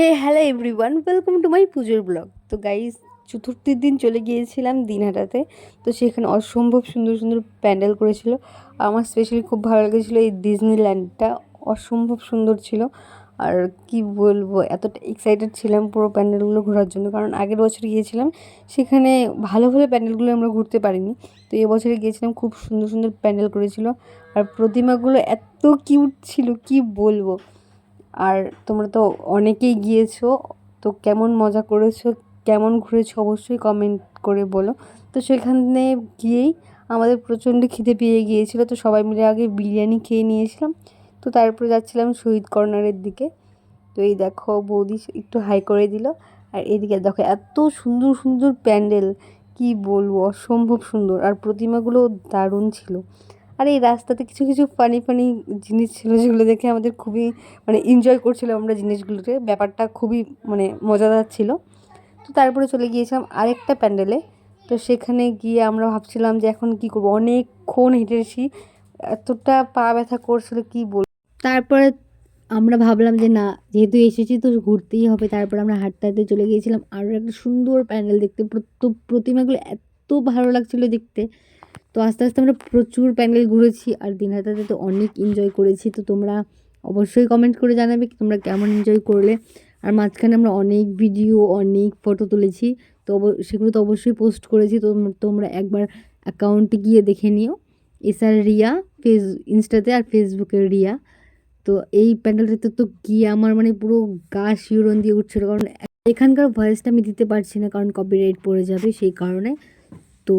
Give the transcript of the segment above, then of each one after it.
Hey hello everyone welcome to my পুজোর blog তো guys চতুর্থীর দিন চলে গিয়েছিলাম দিনহাটাতে। তো সেখানে অসম্ভব সুন্দর সুন্দর প্যান্ডেল করেছিল। আমার স্পেশালি খুব ভালো লেগেছিলো এই ডিজনিল্যান্ডটা অসম্ভব সুন্দর ছিল। আর কি বলব, এতটা এক্সাইটেড ছিলাম পুরো প্যান্ডেলগুলো ঘোরার জন্য। কারণ আগের বছর গিয়েছিলাম, সেখানে ভালো ভালো প্যান্ডেলগুলো আমরা ঘুরতে পারিনি। তো এবছরে গিয়েছিলাম, খুব সুন্দর সুন্দর প্যান্ডেল করেছিল। আর প্রতিমাগুলো এত কিউট ছিল, কি বলব। আর তোমরা তো অনেকেই গিয়েছো, তো কেমন মজা করেছ, কেমন ঘুরেছো অবশ্যই কমেন্ট করে বলো। তো সেখানে গিয়েই আমাদের প্রচণ্ড খিদে পেয়ে গিয়েছিল, তো সবাই মিলে আগে বিরিয়ানি খেয়ে নিয়েছিলাম। তো তারপরে যাচ্ছিলাম শহীদ কর্নারের দিকে। তো এই দেখো বৌদি একটু হাই করে দিল। আর এদিকে দেখো এত সুন্দর সুন্দর প্যান্ডেল, কি বলব, অসম্ভব সুন্দর। আর প্রতিমাগুলো দারুণ ছিল। আর এই রাস্তাতে কিছু কিছু ফানি ফানি জিনিস ছিল যেগুলো দেখে আমাদের খুবই মানে এনজয় করছিলাম আমরা জিনিসগুলোকে ব্যাপারটা খুবই মানে মজাদার ছিল। তো তারপরে চলে গিয়েছিলাম আরেকটা প্যান্ডেলে। তো সেখানে গিয়ে আমরা ভাবছিলাম যে এখন কি করব? অনেকক্ষণ হেঁটেছি। এতটা পা ব্যথা করছিল, কি বল? তারপরে আমরা ভাবলাম যে না, যেহেতু এসেছি তো ঘুরতেই হবে। তারপর আমরা হাঁটতে হাঁটতে চলে গিয়েছিলাম আরও একটা সুন্দর প্যান্ডেল দেখতে। প্রতিমাগুলো এত ভালো লাগছিল দেখতে। তো আস্তে আস্তে আমরা প্রচুর প্যান্ডেল ঘুরেছি আর দিনহাটাতে তো অনেক এনজয় করেছি। তো তোমরা অবশ্যই কমেন্ট করে জানাবে তোমরা কেমন এনজয় করলে। আর মাঝখানে আমরা অনেক ভিডিও অনেক ফটো তুলেছি। তো সেগুলো তো অবশ্যই পোস্ট করেছি। তো তোমরা একবার অ্যাকাউন্টে গিয়ে দেখে নিও। এসআর রিয়া, ফেস, ইনস্টাতে আর ফেসবুকে রিয়া। তো এই প্যান্ডেলটাতে তো গিয়ে আমার মানে পুরো গা শিউরন দিয়ে উঠছিল। কারণ এখানকার ভয়েসটা আমি দিতে পারছি না কারণ কপিরাইট পড়ে যাবে সেই কারণে। তো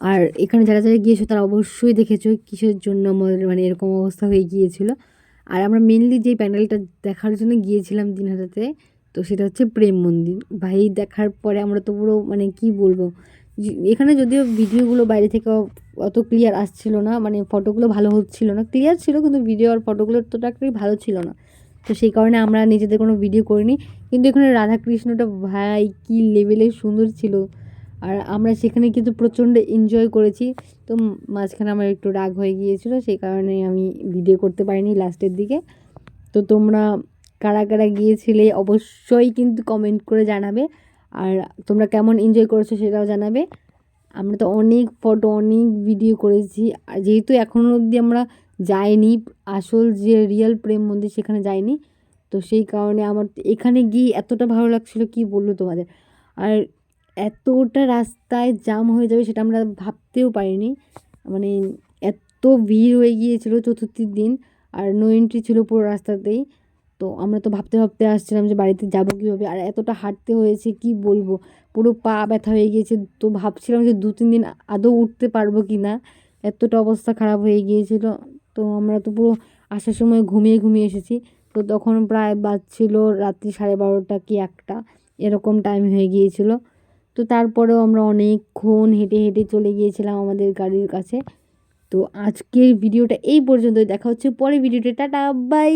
আর এখানে যারা যারা গিয়েছো তারা অবশ্যই দেখেছ কিসের জন্য আমাদের মানে এরকম অবস্থা হয়ে গিয়েছিল। আর আমরা মেনলি যে প্যান্ডেলটা দেখার জন্য গিয়েছিলাম দিনহাটাতে, তো সেটা হচ্ছে প্রেম মন্দির। ভাই, দেখার পরে আমরা তো পুরো মানে কি বলব? এখানে যদিও ভিডিওগুলো বাইরে থেকে অত ক্লিয়ার আসছিল না মানে ফটোগুলো ভালো হচ্ছিল না। ক্লিয়ার ছিল, কিন্তু ভিডিও আর ফটোগুলো তো ভালো ছিল না। তো সেই কারণে আমরা নিজেদের কোনো ভিডিও করিনি। কিন্তু এখানে রাধাকৃষ্ণটা ভাই কী লেভেলের সুন্দর ছিল। আর আমরা সেখানে কিন্তু প্রচণ্ড এনজয় করেছি। তো মাঝখানে আমার একটু রাগ হয়ে গিয়েছিল, সেই কারণে আমি ভিডিও করতে পারিনি লাস্টের দিকে। তো তোমরা কারা কারা গিয়েছিলে অবশ্যই কিন্তু কমেন্ট করে জানাবে। আর তোমরা কেমন এনজয় করেছ সেটাও জানাবে। আমরা তো অনেক ফটো অনেক ভিডিও করেছি। আর যেহেতু এখনও অবধি আমরা যাইনি, আসল যে রিয়েল প্রেম মন্দির সেখানে যাইনি, তো সেই কারণে আমার এখানে গিয়ে এতটা ভালো লাগছিল কি বলল তোমাদের? আর এতটা রাস্তায় জাম হয়ে যাবে সেটা আমরা ভাবতেও পারিনি। মানে এত ভিড় হয়ে গিয়েছিল চতুর্থীর দিন, আর নো এন্ট্রি ছিল পুরো রাস্তাতেই। তো আমরা তো ভাবতে ভাবতে আসছিলাম যে বাড়িতে যাব কীভাবে, আর এতটা হাঁটতে হয়েছে কি বলব? পুরো পা ব্যথা হয়ে গিয়েছে, তো ভাবছিলাম যে দু তিন দিন আদৌ উঠতে পারব কি না এতটা অবস্থা খারাপ হয়ে গিয়েছিল, তো আমরা তো পুরো আসার সময় ঘুমিয়ে ঘুমিয়ে এসেছি। তো তখন প্রায় বাজছিল রাত্রি সাড়ে বারোটা কি একটা, এরকম টাইম হয়ে গিয়েছিল। তো তারপরেও আমরা অনেকক্ষণ হেঁটে হেঁটে চলে গিয়েছিলাম আমাদের গাড়ির কাছে। তো আজকের ভিডিওটা এই পর্যন্তই। দেখা হচ্ছে পরে ভিডিওটা টাটা, বাই।